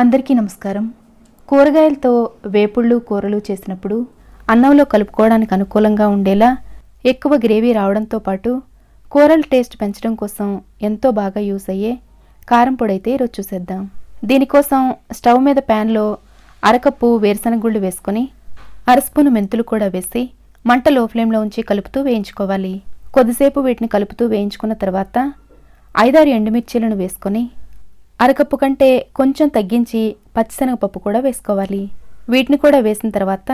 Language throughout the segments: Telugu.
అందరికీ నమస్కారం. కూరగాయలతో వేపుళ్ళు కూరలు చేసినప్పుడు అన్నంలో కలుపుకోవడానికి అనుకూలంగా ఉండేలా ఎక్కువ గ్రేవీ రావడంతో పాటు కూరల టేస్ట్ పెంచడం కోసం ఎంతో బాగా యూస్ అయ్యే కారం పొడి అయితే ఈరోజు చూసేద్దాం. దీనికోసం స్టవ్ మీద ప్యాన్లో అరకప్పు వేరుశనగుళ్ళు వేసుకొని అరస్పూను మెంతులు కూడా వేసి మంట లో ఫ్లేమ్లో ఉంచి కలుపుతూ వేయించుకోవాలి. కొద్దిసేపు వీటిని కలుపుతూ వేయించుకున్న తర్వాత ఐదారు ఎండుమిర్చీలను వేసుకొని అరకప్పు కంటే కొంచెం తగ్గించి పచ్చిశనగపప్పు కూడా వేసుకోవాలి. వీటిని కూడా వేసిన తర్వాత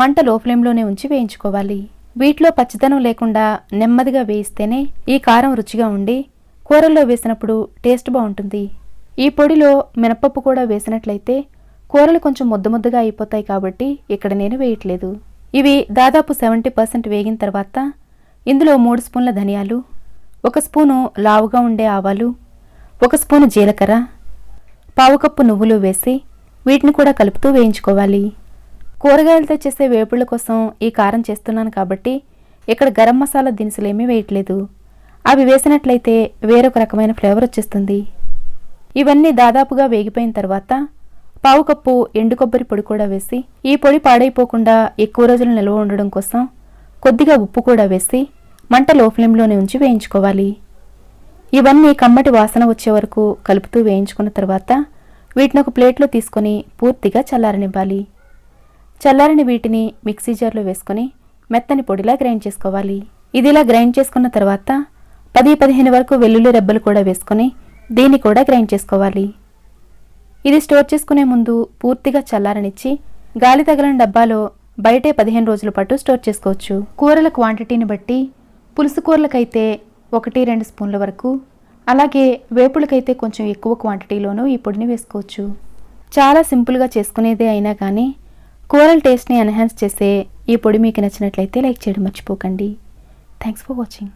మంట లో ఫ్లేమ్లోనే ఉంచి వేయించుకోవాలి. వీటిలో పచ్చిదనం లేకుండా నెమ్మదిగా వేయిస్తేనే ఈ కారం రుచిగా ఉండి కూరల్లో వేసినప్పుడు టేస్ట్ బాగుంటుంది. ఈ పొడిలో మినపప్పు కూడా వేసినట్లయితే కూరలు కొంచెం ముద్ద ముద్దగా అయిపోతాయి కాబట్టి ఇక్కడ నేను వేయట్లేదు. ఇవి దాదాపు సెవెంటీ పర్సెంట్ వేగిన తర్వాత ఇందులో మూడు స్పూన్ల ధనియాలు ఒక స్పూను లావుగా ఉండే ఆవాలు ఒక స్పూను జీలకర్ర పావు కప్పు నువ్వులు వేసి వీటిని కూడా కలుపుతూ వేయించుకోవాలి. కూరగాయలతో చేసే వేపుళ్ళ కోసం ఈ కారం చేస్తున్నాను కాబట్టి ఇక్కడ గరం మసాలా దినుసులు ఏమీ వేయట్లేదు. అవి వేసినట్లయితే వేరొక రకమైన ఫ్లేవర్ వచ్చేస్తుంది. ఇవన్నీ దాదాపుగా వేగిపోయిన తర్వాత పావు కప్పు ఎండు కొబ్బరి పొడి కూడా వేసి ఈ పొడి పాడైపోకుండా ఎక్కువ రోజులు నిల్వ ఉండడం కోసం కొద్దిగా ఉప్పు కూడా వేసి మంట లో ఫ్లేమ్లోనే ఉంచి వేయించుకోవాలి. ఇవన్నీ కమ్మటి వాసన వచ్చే వరకు కలుపుతూ వేయించుకున్న తర్వాత వీటిని ఒక ప్లేట్లో తీసుకొని పూర్తిగా చల్లారనివ్వాలి. చల్లారని వీటిని మిక్సీ జార్లో వేసుకొని మెత్తని పొడిలా గ్రైండ్ చేసుకోవాలి. ఇది ఇలా గ్రైండ్ చేసుకున్న తర్వాత పది పదిహేను వరకు వెల్లుల్లి రెబ్బలు కూడా వేసుకొని దీన్ని కూడా గ్రైండ్ చేసుకోవాలి. ఇది స్టోర్ చేసుకునే ముందు పూర్తిగా చల్లారనిచ్చి గాలి తగలని డబ్బాలో బయటే పదిహేను రోజుల పాటు స్టోర్ చేసుకోవచ్చు. కూరల క్వాంటిటీని బట్టి పులుసు కూరలకైతే ఒకటి రెండు స్పూన్ల వరకు. అలాగే వేపులకైతే కొంచెం ఎక్కువ క్వాంటిటీలోనూ ఈ పొడిని వేసుకోవచ్చు. చాలా సింపుల్గా చేసుకునేదే అయినా కానీ కూరల టేస్ట్ని ఎన్హాన్స్ చేసే ఈ పొడి మీకు నచ్చినట్లయితే లైక్ చేయడం మర్చిపోకండి. Thanks for watching